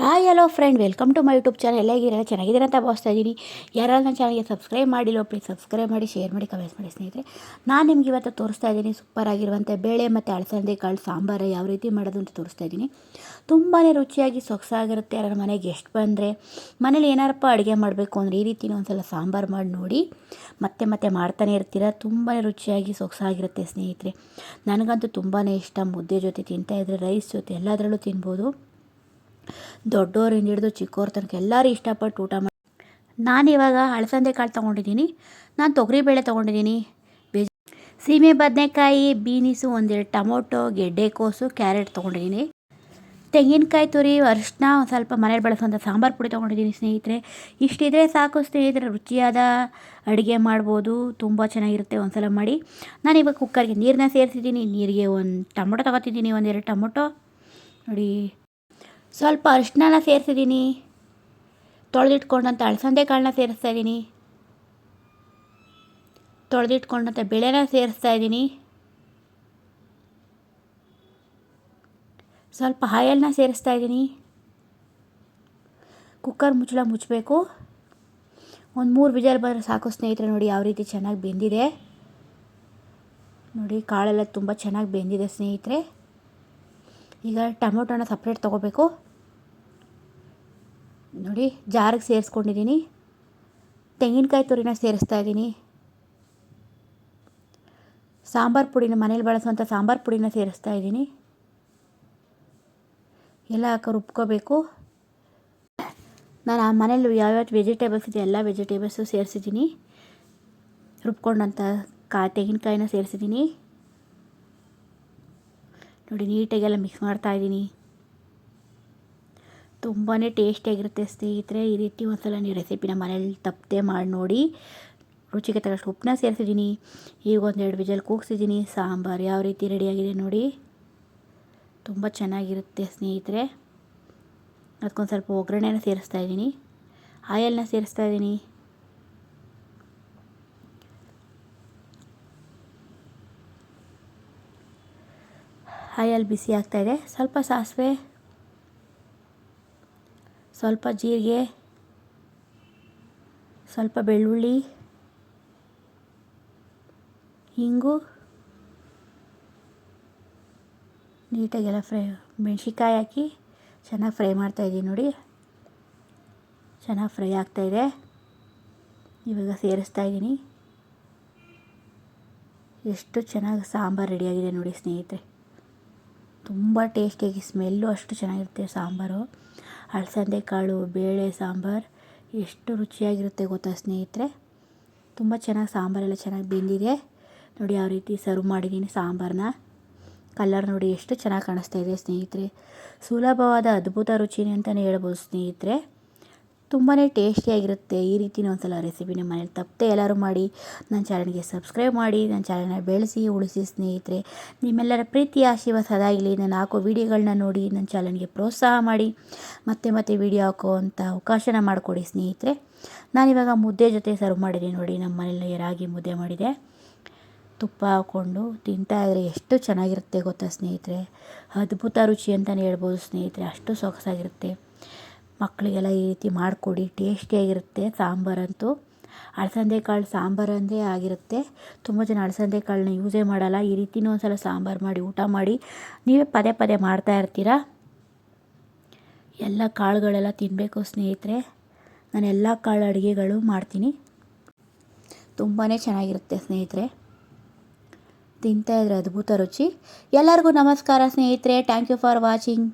Hi hello friend welcome to my YouTube channel ಎಲ್ಲ ಹೇಗಿರಲ್ಲ ಚೆನ್ನಾಗಿದ್ದೀರ ಅಂತ ಭಾವಿಸ್ತಾ ಇದ್ದೀನಿ. ಯಾರಾದ್ರೂ ನನ್ನ ಚಾನಲ್ಗೆ ಸಬ್ಸ್ಕ್ರೈಬ್ ಮಾಡಿಲ್ಲ ಪ್ಲೀಸ್ ಸಬ್ಸ್ಕ್ರೈಬ್ ಮಾಡಿ ಶೇರ್ ಮಾಡಿ ಕಮೆಂಟ್ಸ್ ಮಾಡಿ ಸ್ನೇಹಿತರೆ. ನಾನು ನಿಮ್ಗೆ ಇವತ್ತು ತೋರಿಸ್ತಾ ಇದ್ದೀನಿ ಸೂಪರ್ ಆಗಿರುವಂಥ ಬೇಳೆ ಮತ್ತು ಅಳಸಂದೆ ಕಾಳು ಸಾಂಬಾರು ಯಾವ ರೀತಿ ಮಾಡೋದು ಅಂತ ತೋರಿಸ್ತಾ ಇದ್ದೀನಿ. ತುಂಬಾ ರುಚಿಯಾಗಿ ಸೊಗಸಾಗಿರುತ್ತೆ. ಯಾರ ಮನೆಗೆ ಎಷ್ಟು ಬಂದರೆ ಮನೇಲಿ ಏನಾರಪ್ಪ ಅಡುಗೆ ಮಾಡಬೇಕು ಅಂದರೆ ಈ ರೀತಿ ಒಂದ್ಸಲ ಸಾಂಬಾರು ಮಾಡಿ ನೋಡಿ. ಮತ್ತೆ ಮತ್ತೆ ಮಾಡ್ತಾನೆ ಇರ್ತೀರ? ತುಂಬಾ ರುಚಿಯಾಗಿ ಸೊಗಸಾಗಿರುತ್ತೆ ಸ್ನೇಹಿತರೆ. ನನಗಂತೂ ತುಂಬಾ ಇಷ್ಟ. ಮುದ್ದೆ ಜೊತೆ ತಿಂತಾ ಇದ್ರೆ ರೈಸ್ ಜೊತೆ ಎಲ್ಲದರಲ್ಲೂ ತಿನ್ಬೋದು. ದೊಡ್ಡೋರಿಂದ ಹಿಡಿದು ಚಿಕ್ಕವ್ರ ತನಕ ಎಲ್ಲರೂ ಇಷ್ಟಪಟ್ಟು ಊಟ ಮಾಡಿ ನಾನು ಇವಾಗ ಅಳಸಂದೆ ಕಾಳು ತೊಗೊಂಡಿದ್ದೀನಿ. ನಾನು ತೊಗರಿಬೇಳೆ ತೊಗೊಂಡಿದ್ದೀನಿ. ಬೇಜ ಸೀಮೆ ಬದನೆಕಾಯಿ, ಬೀನಿಸು ಒಂದೆರಡು ಟೊಮೊಟೊ ಗೆಡ್ಡೆಕೋಸು ಕ್ಯಾರೆಟ್ ತೊಗೊಂಡಿದ್ದೀನಿ. ತೆಂಗಿನಕಾಯಿ ತುರಿ, ಅರಿಶಿನ ಒಂದು ಸ್ವಲ್ಪ ಮನೇಲಿ ಬಳಸುವಂಥ ಸಾಂಬಾರು ಪುಡಿ ತೊಗೊಂಡಿದ್ದೀನಿ ಸ್ನೇಹಿತರೆ. ಇಷ್ಟಿದ್ರೆ ಸಾಕು ಸ್ನೇಹಿತರೆ, ರುಚಿಯಾದ ಅಡುಗೆ ಮಾಡ್ಬೋದು. ತುಂಬ ಚೆನ್ನಾಗಿರುತ್ತೆ ಒಂದು ಸಲ ಮಾಡಿ. ನಾನು ಇವಾಗ ಕುಕ್ಕರ್ಗೆ ನೀರನ್ನ ಸೇರಿಸಿದ್ದೀನಿ. ನೀರಿಗೆ ಒಂದು ಟೊಮೊಟೊ ತೊಗೋತಿದ್ದೀನಿ, ಒಂದೆರಡು ಟೊಮೊಟೊ. ನೋಡಿ. ಸ್ವಲ್ಪ ಅರಿಶಿನ ಸೇರಿಸಿದ್ದೀನಿ. ತೊಳೆದಿಟ್ಕೊಂಡಂಥ ಅಳಸಂದೆ ಕಾಳನ್ನ ಸೇರಿಸ್ತಾ ಇದ್ದೀನಿ. ತೊಳೆದಿಟ್ಕೊಂಡಂಥ ಬೆಳೆನ ಸೇರಿಸ್ತಾ ಇದ್ದೀನಿ. ಸ್ವಲ್ಪ ಹಾಯಲ್ನ ಸೇರಿಸ್ತಾ ಇದ್ದೀನಿ. ಕುಕ್ಕರ್ ಮುಚ್ಚಳ ಮುಚ್ಚಬೇಕು. ಒಂದು ಮೂರು ವಿಜಲ್ ಬಂದರೆ ಸಾಕು ಸ್ನೇಹಿತರೆ, ನೋಡಿ ಯಾವ ರೀತಿ ಚೆನ್ನಾಗಿ ಬೆಂದಿದೆ. ನೋಡಿ ಕಾಳೆಲ್ಲ ತುಂಬ ಚೆನ್ನಾಗಿ ಬೆಂದಿದೆ ಸ್ನೇಹಿತರೆ. ಈಗ ಟೊಮೊಟೊನ ಸಪ್ರೇಟ್ ತೊಗೋಬೇಕು. ನೋಡಿ, ಜಾರಿಗೆ ಸೇರಿಸ್ಕೊಂಡಿದ್ದೀನಿ ತೆಂಗಿನಕಾಯಿ ತುರಿನ ಸೇರಿಸ್ತಾ ಇದ್ದೀನಿ ಸಾಂಬಾರು ಪುಡಿನ ಮನೇಲಿ ಬಳಸುವಂಥ ಸಾಂಬಾರು ಪುಡಿನ ಸೇರಿಸ್ತಾ ಇದ್ದೀನಿ ಎಲ್ಲ ಹಾಕಿ ರುಬ್ಕೋಬೇಕು. ನಾನು ಆ ಮನೇಲಿ ಯಾವ್ಯಾವ ವೆಜಿಟೇಬಲ್ಸ್ ಇದೆ, ಎಲ್ಲ ವೆಜಿಟೇಬಲ್ಸು ಸೇರಿಸಿದ್ದೀನಿ ರುಬ್ಕೊಂಡಂಥ ಕಾ ತೆಂಗಿನಕಾಯಿನ ಸೇರಿಸಿದ್ದೀನಿ ನೋಡಿ, ನೀಟಾಗೆಲ್ಲ ಮಿಕ್ಸ್ ಮಾಡ್ತಾ ಇದ್ದೀನಿ. ತುಂಬಾ ಟೇಸ್ಟಿಯಾಗಿರುತ್ತೆ ಸ್ನೇಹಿತರೆ. ಈ ರೀತಿ ಒಂದು ಸಲ ನೀವು ರೆಸಿಪಿನ ಮನೇಲಿ ತಪ್ಪದೆ ಮಾಡಿ ನೋಡಿ. ರುಚಿಗೆ ತಕ್ಕಷ್ಟು ಉಪ್ಪನ್ನ ಸೇರಿಸಿದ್ದೀನಿ. ಈಗ ಒಂದೆರಡು ವಿಜಲ್ ಕೂಗಿಸಿದ್ದೀನಿ. ಸಾಂಬಾರು ಯಾವ ರೀತಿ ರೆಡಿಯಾಗಿದೆ ನೋಡಿ. ತುಂಬ ಚೆನ್ನಾಗಿರುತ್ತೆ ಸ್ನೇಹಿತರೆ. ಅದಕ್ಕೊಂದು ಸ್ವಲ್ಪ ಒಗ್ಗರಣೆನ ಸೇರಿಸ್ತಾ ಇದ್ದೀನಿ. ಆಯಲ್ನ ಸೇರಿಸ್ತಾ ಇದ್ದೀನಿ. ಆಯಲ್ ಬಿಸಿ ಆಗ್ತಾಯಿದೆ ಸ್ವಲ್ಪ ಸಾಸಿವೆ, ಸ್ವಲ್ಪ ಜೀರಿಗೆ, ಸ್ವಲ್ಪ ಬೆಳ್ಳುಳ್ಳಿ ಹಿಂಗು ನೀಟಾಗೆಲ್ಲ ಫ್ರೈ ಮೆಣಸಿಕಾಯಿ ಹಾಕಿ ಚೆನ್ನಾಗಿ ಫ್ರೈ ಮಾಡ್ತಾಯಿದ್ದೀನಿ ನೋಡಿ. ಚೆನ್ನಾಗಿ ಫ್ರೈ ಆಗ್ತಾಯಿದೆ ಇವಾಗ ಸೇರಿಸ್ತಾ ಇದ್ದೀನಿ ಎಷ್ಟು ಚೆನ್ನಾಗಿ ಸಾಂಬಾರು ರೆಡಿಯಾಗಿದೆ ನೋಡಿ ಸ್ನೇಹಿತರೆ. ತುಂಬ ಟೇಸ್ಟಿಯಾಗಿ ಸ್ಮೆಲ್ಲು ಅಷ್ಟು ಚೆನ್ನಾಗಿರುತ್ತೆ ಸಾಂಬಾರು. ಅಲಸಂದೆ ಕಾಳು, ಬೇಳೆ ಸಾಂಬಾರು, ಎಷ್ಟು ರುಚಿಯಾಗಿರುತ್ತೆ ಗೊತ್ತಾ ಸ್ನೇಹಿತರೆ? ತುಂಬ ಚೆನ್ನಾಗಿ ಸಾಂಬಾರೆಲ್ಲ ಚೆನ್ನಾಗಿ ಬೆಂದಿದೆ. ನೋಡಿ ಯಾವ ರೀತಿ ಸರ್ವ್ ಮಾಡಿದ್ದೀನಿ ಸಾಂಬಾರನ್ನ ಕಲರ್ ನೋಡಿ ಎಷ್ಟು ಚೆನ್ನಾಗಿ ಕಾಣಿಸ್ತಾ ಇದೆ ಸ್ನೇಹಿತರೆ. ಸುಲಭವಾದ ಅದ್ಭುತ ರುಚಿನೇ ಅಂತಲೇ ಹೇಳ್ಬೋದು ಸ್ನೇಹಿತರೆ. ತುಂಬಾ ಟೇಸ್ಟಿಯಾಗಿರುತ್ತೆ ಈ ರೀತಿನ ಒಂದ್ಸಲ ಸಲ ರೆಸಿಪಿನ ಮನೇಲಿ ತಪ್ಪದೆ ಎಲ್ಲರೂ ಮಾಡಿ ನನ್ನ ಚಾನಲ್ಗೆ ಸಬ್ಸ್ಕ್ರೈಬ್ ಮಾಡಿ, ನನ್ನ ಚಾನಲ್ನ ಬೆಳೆಸಿ, ಉಳಿಸಿ ಸ್ನೇಹಿತರೆ. ನಿಮ್ಮೆಲ್ಲರ ಪ್ರೀತಿ ಆಶೀರ್ವಾದ ಸದಾ ನಾನು ಹಾಕೋ ವೀಡಿಯೋಗಳನ್ನ ನೋಡಿ ನನ್ನ ಚಾನಲ್ಗೆ ಪ್ರೋತ್ಸಾಹ ಮಾಡಿ. ಮತ್ತೆ ಮತ್ತೆ ವೀಡಿಯೋ ಹಾಕೋ ಅಂತ ಅವಕಾಶನ ಮಾಡಿಕೊಡಿ ಸ್ನೇಹಿತರೆ. ನಾನಿವಾಗ ಮುದ್ದೆ ಜೊತೆ ಸರ್ವ್ ಮಾಡಿದೆ ನೋಡಿ. ನಮ್ಮ ಮನೇಲಿ ರಾಗಿ ಮುದ್ದೆ ಮಾಡಿದೆ. ತುಪ್ಪ ಹಾಕ್ಕೊಂಡು ತಿಂತಾಯಿದ್ರೆ ಎಷ್ಟು ಚೆನ್ನಾಗಿರುತ್ತೆ ಗೊತ್ತಾ ಸ್ನೇಹಿತರೆ? ಅದ್ಭುತ ರುಚಿ ಅಂತಲೇ ಹೇಳ್ಬೋದು ಸ್ನೇಹಿತರೆ. ಅಷ್ಟು ಸೊಗಸಾಗಿರುತ್ತೆ. ಮಕ್ಕಳಿಗೆಲ್ಲ ಈ ರೀತಿ ಮಾಡಿಕೊಡಿ ಟೇಸ್ಟಿಯಾಗಿರುತ್ತೆ ಸಾಂಬಾರಂತೂ. ಅಳಸಂದೆ ಕಾಳು ಸಾಂಬಾರು ಅಂದರೆ ಆಗಿರುತ್ತೆ. ತುಂಬ ಜನ ಅಳಸಂದೆ ಕಾಳನ್ನ ಯೂಸೇ ಮಾಡಲ್ಲ. ಈ ರೀತಿನೂ ಒಂದು ಸಲ ಸಾಂಬಾರು ಮಾಡಿ, ಊಟ ಮಾಡಿ. ನೀವೇ ಪದೇ ಪದೇ ಮಾಡ್ತಾ ಇರ್ತೀರ? ಎಲ್ಲ ಕಾಳುಗಳೆಲ್ಲ ತಿನ್ನಬೇಕು ಸ್ನೇಹಿತರೆ. ನಾನು ಎಲ್ಲ ಕಾಳು ಅಡುಗೆಗಳು ಮಾಡ್ತೀನಿ. ತುಂಬಾ ಚೆನ್ನಾಗಿರುತ್ತೆ ಸ್ನೇಹಿತರೆ. ತಿಂತಾಯಿದ್ರೆ ಅದ್ಭುತ ರುಚಿ. ಎಲ್ಲರಿಗೂ ನಮಸ್ಕಾರ ಸ್ನೇಹಿತರೆ. Thank you for watching